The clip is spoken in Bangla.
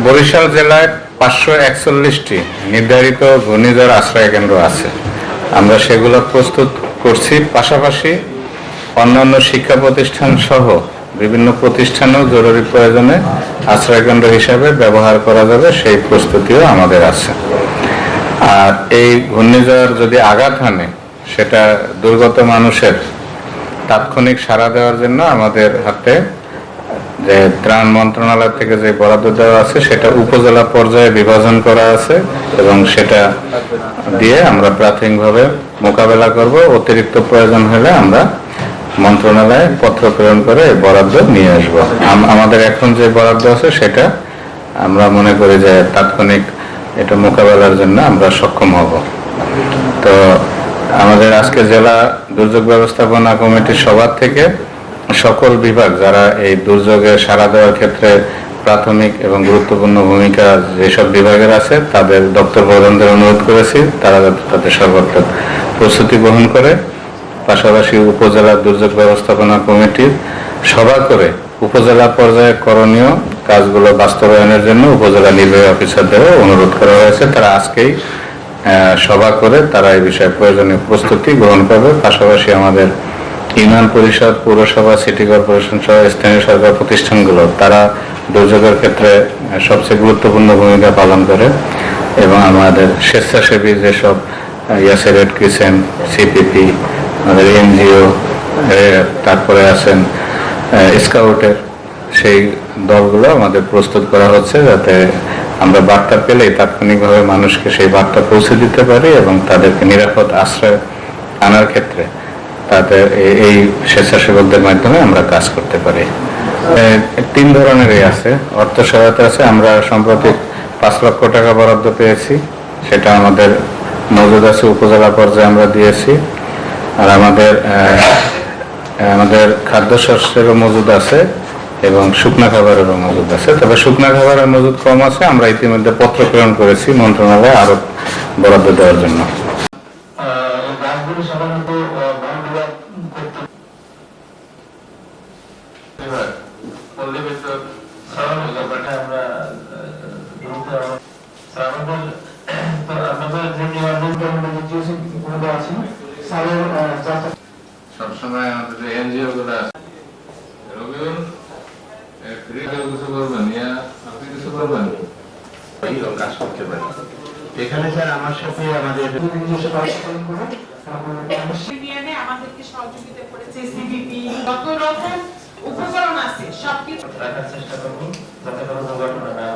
বরিশাল জেলায় পাঁচশো একচল্লিশটি নির্ধারিত ঘূর্ণিঝড় আশ্রয় কেন্দ্র আছে। আমরা সেগুলো প্রস্তুত করছি। পাশাপাশি অন্যান্য শিক্ষা প্রতিষ্ঠান সহ বিভিন্ন প্রতিষ্ঠানেও জরুরি প্রয়োজনে আশ্রয় কেন্দ্র হিসাবে ব্যবহার করা যাবে, সেই প্রস্তুতিও আমাদের আছে। আর এই ঘূর্ণিঝড় যদি আঘাত হানে, সেটা দুর্গত মানুষের তাৎক্ষণিক সাড়া দেওয়ার জন্য আমাদের হাতে যে ত্রাণ মন্ত্রণালয় থেকে যে বরাদ্দ দেওয়া আছে, সেটা উপজেলা পর্যায়ে বিভাজন করা আছে এবং সেটা দিয়ে আমরা প্রাথমিকভাবে মোকাবেলা করব। অতিরিক্ত প্রয়োজন হলে আমরা মন্ত্রণালয়ে পত্র প্রেরণ করে বরাদ্দ নিয়ে আসব। আম- আমাদের এখন যে বরাদ্দ আছে, সেটা আমরা মনে করি যে তাৎক্ষণিক এটা মোকাবেলার জন্য আমরা সক্ষম হব। তো আমাদের আজকে জেলা দুর্যোগ ব্যবস্থাপনা কমিটির সবার থেকে সকল বিভাগ যারা এই দুর্যোগে সাড়া দেওয়ার ক্ষেত্রে প্রাথমিক এবং গুরুত্বপূর্ণ ভূমিকা যেসব বিভাগের আছে, তাদের দপ্তর প্রধানদের অনুরোধ করেছি, তারা তাদের সর্বাত্মক প্রস্তুতি গ্রহণ করে। পাশাপাশি উপজেলা দুর্যোগ ব্যবস্থাপনা কমিটির সভা করে উপজেলা পর্যায়ে করণীয় কাজগুলো বাস্তবায়নের জন্য উপজেলা নির্বাহী অফিসারদেরও অনুরোধ করা হয়েছে। তারা আজকেই সভা করে তারা এই বিষয়ে প্রয়োজনীয় প্রস্তুতি গ্রহণ করবে। পাশাপাশি আমাদের ইউনিয়ন পরিষদ, পৌরসভা, সিটি কর্পোরেশন সহ স্থানীয় সরকার প্রতিষ্ঠানগুলো, তারা দুর্যোগের ক্ষেত্রে সবচেয়ে গুরুত্বপূর্ণ ভূমিকা পালন করে এবং আমাদের স্বেচ্ছাসেবী যেসব ইয়াসে রেড ক্রিসেন্ট, সিপিপি, আমাদের এনজিও তারপরে আছেন স্কাউটের সেই দলগুলো আমাদের প্রস্তুত করা হচ্ছে যাতে আমরা বার্তা পেলেই তাৎক্ষণিকভাবে মানুষকে সেই বার্তা পৌঁছে দিতে পারি এবং তাদেরকে নিরাপদ আশ্রয় আনার ক্ষেত্রে। তাদের এই স্বেচ্ছাসেবকদের মাধ্যমে আমরা কাজ করতে পারি। তিন ধরনেরই আছে। অর্থ সহায়তা আছে, আমরা সম্প্রতি পাঁচ লক্ষ টাকা বরাদ্দ পেয়েছি। সেটা আমাদের মজুদ আছে, উপজেলা পর্যায়ে আমরা দিয়েছি। আর আমাদের আমাদের খাদ্যশস্যেরও মজুদ আছে এবং শুকনা খাবারেরও মজুদ আছে। তবে শুকনা খাবারের মজুদ কম আছে, আমরা ইতিমধ্যে পত্র প্রেরণ করেছি মন্ত্রণালয়ে আরও বরাদ্দ দেওয়ার জন্য। গাছগুলো সাধারণত আহ, বন বিভাগ কর্তৃক আমরা সবসময় আমাদের এনজিও গুলো আছে রবিউল ফ্রি কিছু করবেন আপনি কিছু করবেন? কাজ করতে পারি। এখানে স্যার আমার সাথে আমাদের আমাদেরকে সহযোগিতা করেছে সিবিপি যত রকম উপকরণ আছে সবকিছু। রাখার চেষ্টা করব যাতে কোনো দুর্ঘটনা